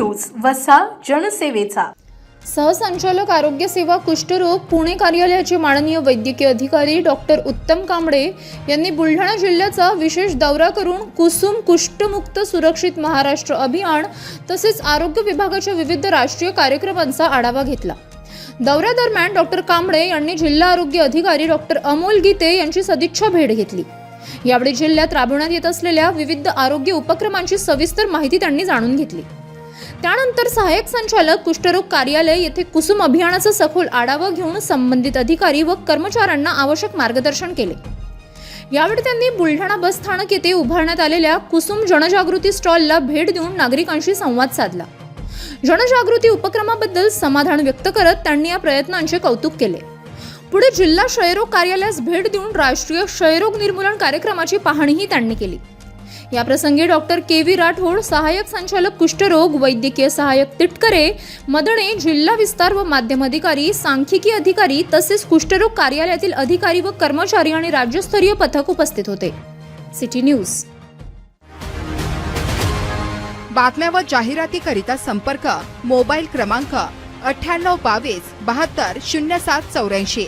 वसा जनसेवेचा. सहसंचालक आरोग्य सेवा कुष्ठरोग पुणे कार्यालयाचे माननीय वैद्यकीय अधिकारी डॉक्टर उत्तम कांबळे यांनी बुलढाणा जिल्ह्याचा विशेष दौरा करून कुसुम कुष्ठमुक्त सुरक्षित महाराष्ट्र अभियान तसेच आरोग्य विभागाच्या विविध राष्ट्रीय कार्यक्रमांचा आढावा घेतला. दौऱ्यादरम्यान डॉक्टर कांबळे यांनी जिल्हा आरोग्य अधिकारी डॉक्टर अमोल गीते यांची सदिच्छा भेट घेतली. यावेळी जिल्ह्यात राबवण्यात येत असलेल्या विविध आरोग्य उपक्रमांची सविस्तर माहिती त्यांनी जाणून घेतली. त्यानंतर सहाय्यक संचालक कुष्ठरोग कार्यालय येथे कुसुम अभियानाचा सखोल आढावा घेऊन संबंधित अधिकारी व कर्मचाऱ्यांना आवश्यक मार्गदर्शन केले. यावेळी त्यांनी बुलढाणा बस स्थानक येथे उभारण्यात आलेल्या कुसुम जनजागृती स्टॉलला भेट देऊन नागरिकांशी संवाद साधला. जनजागृती उपक्रमाबद्दल समाधान व्यक्त करत त्यांनी या प्रयत्नांचे कौतुक केले. पुढे जिल्हा क्षयरोग कार्यालयास भेट देऊन राष्ट्रीय क्षयरोग निर्मूलन कार्यक्रमाची पाहणीही त्यांनी केली. याप्रसंगी डॉक्टर के व्ही राठोड सहाय्यक संचालक कुष्ठरोग वैद्यकीय सहाय्यक तिटकरे मदणे जिल्हा विस्तार व माध्यम अधिकारी सांख्यिकी अधिकारी तसेच कुष्ठरोग कार्यालयातील अधिकारी व कर्मचारी आणि राज्यस्तरीय पथक उपस्थित होते. City news. बातम्या व जाहिरातीकरिता संपर्क मोबाईल क्रमांक अठ्ठ्याण्णव बावीस बहात्तर शून्य सात चौऱ्याऐंशी.